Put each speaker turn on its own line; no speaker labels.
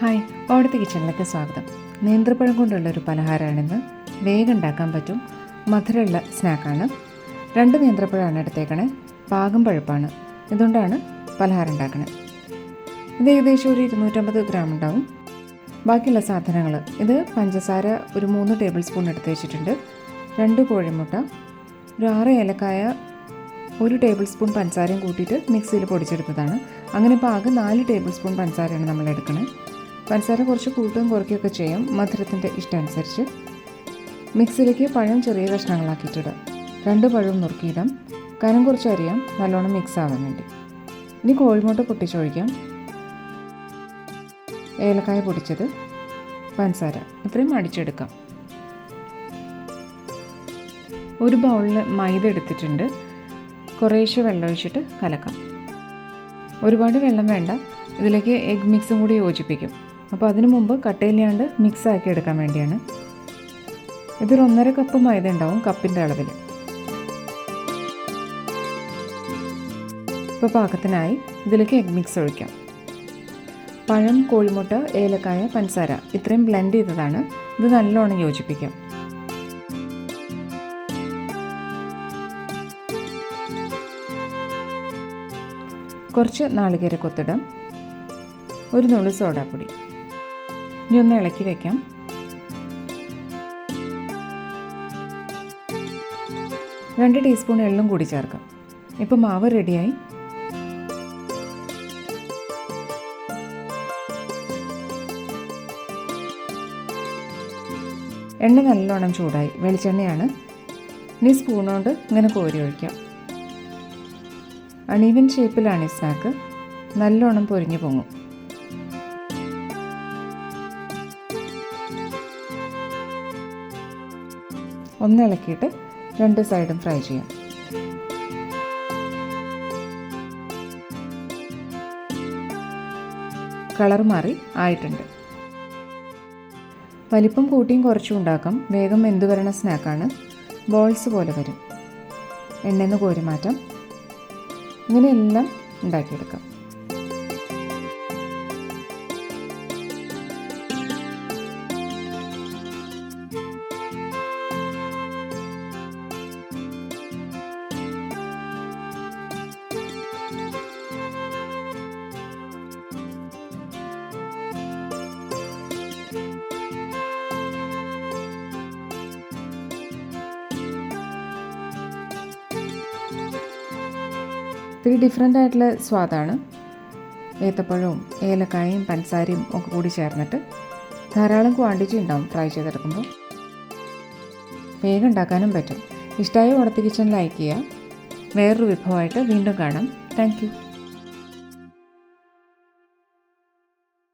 Hi ഓടത്തെ കിച്ചണിലേക്ക് സ്വാഗതം. നേന്ത്രപ്പഴം കൊണ്ടുള്ള ഒരു പലഹാരമാണിന്ന്. വേഗം ഉണ്ടാക്കാൻ പറ്റും. മധുരമുള്ള സ്നാക്കാണ്. രണ്ട് നേന്ത്രപ്പഴമാണ് എടുത്തേക്കണേ. പാകം പഴുപ്പാണ്. ഇതുകൊണ്ടാണ് പലഹാരം ഉണ്ടാക്കണേ. ഇത് ഏകദേശം ഒരു ഇരുന്നൂറ്റമ്പത് ഗ്രാം ഉണ്ടാവും. ബാക്കിയുള്ള സാധനങ്ങൾ ഇത് പഞ്ചസാര ഒരു മൂന്ന് ടേബിൾ സ്പൂൺ എടുത്ത് വെച്ചിട്ടുണ്ട്. രണ്ട് കോഴിമുട്ട ഒരു ആറ് ഏലക്കായ ഒരു ടേബിൾ സ്പൂൺ പഞ്ചസാരയും കൂട്ടിയിട്ട് മിക്സിയിൽ പൊടിച്ചെടുത്തതാണ്. അങ്ങനെ ആകെ നാല് ടേബിൾ സ്പൂൺ പഞ്ചസാരയാണ് നമ്മൾ എടുക്കുന്നത് പഞ്ചസാര കുറച്ച് കൂട്ടുകയും കുറയ്ക്കുകയൊക്കെ ചെയ്യാം മധുരത്തിന്റെ ഇഷ്ടമനുസരിച്ച് മിക്സിയിലേക്ക് പഴം ചെറിയ കഷ്ണങ്ങളാക്കിയിട്ടിടാം രണ്ട് പഴവും നുറുക്കിയിടാം. കനം കുറച്ച് അരിയാം നല്ലോണം മിക്സ് ആവാൻ വേണ്ടി. ഇനി കോഴിമുട്ട പൊട്ടിച്ചൊഴിക്കാം. ഏലക്കായ പൊടിച്ചത് പഞ്ചസാര. ഇത്രയും അടിച്ചെടുക്കാം. ഒരു ബൗളിൽ മൈദ എടുത്തിട്ടുണ്ട്. കുറേശ്ശെ വെള്ളം ഒഴിച്ചിട്ട് കലക്കാം. ഒരുപാട് വെള്ളം വേണ്ട. ഇതിലേക്ക് എഗ് മിക്സും കൂടി യോജിപ്പിക്കും. അപ്പോൾ അതിനു മുമ്പ് മിക്സ് ആക്കി എടുക്കാൻ വേണ്ടിയാണ്. ഇതൊരു ഒന്നര കപ്പ് മൈദ ഉണ്ടാവും കപ്പിന്റെ അളവിൽ. ഇപ്പോൾ പാകത്തിനായി ഇതിലേക്ക് എഗ് മിക്സ് ഒഴിക്കാം. പഴം കോഴിമുട്ട ഏലക്കായ പഞ്ചസാര ഇത്രയും ബ്ലെൻഡ് ചെയ്തതാണ്. ഇത് നല്ലോണം യോജിപ്പിക്കാം. കുറച്ച് നാളികേര കൊത്തിടാം. ഒരു നുള്ളി സോഡാപ്പൊടി. ഇനി ഒന്ന് ഇളക്കി വയ്ക്കാം രണ്ട് ടീസ്പൂൺ എള്ളും കൂടി ചേർക്കാം. ഇപ്പം മാവ് റെഡിയായി. എണ്ണ നല്ലോണം ചൂടായി. വെളിച്ചെണ്ണയാണ്. ഇനി സ്പൂൺ കൊണ്ട് ഇങ്ങനെ കോരി ഒഴിക്കാം. അണീവൻ ഷേപ്പിലാണ് ഈ സ്നാക്ക് നല്ലോണം പൊരിഞ്ഞു പൊങ്ങും. ഒന്ന് ഇളക്കിയിട്ട് രണ്ട് സൈഡും ഫ്രൈ ചെയ്യാം. കളർ മാറി ആയിട്ടുണ്ട്. വലിപ്പം കൂട്ടിയും കുറച്ചും ഉണ്ടാക്കാം. വേഗം എന്തു വരണ സ്നാക്കാണ് ബോൾസ് പോലെ വരും. എണ്ണയിൽ നിന്ന് കോരി മാറ്റാം ഇങ്ങനെയെല്ലാം ഉണ്ടാക്കിയെടുക്കാം. ഇത്തിരി ഡിഫറെന്റ് ആയിട്ടുള്ള സ്വാദാണ്. ഏത്തപ്പഴവും ഏലക്കായയും പഞ്ചസാരയും ഒക്കെ കൂടി ചേർന്നിട്ട് ധാരാളം ക്വാണ്ടിറ്റി ഉണ്ടാവും ഫ്രൈ ചെയ്തെടുക്കുമ്പോൾ. വേഗം ഉണ്ടാക്കാനും പറ്റും. ഇഷ്ടമായ ഉടത്തി കിച്ചൺ ലൈക്ക് ചെയ്യുക. വേറൊരു വിഭവമായിട്ട് വീണ്ടും കാണാം. താങ്ക്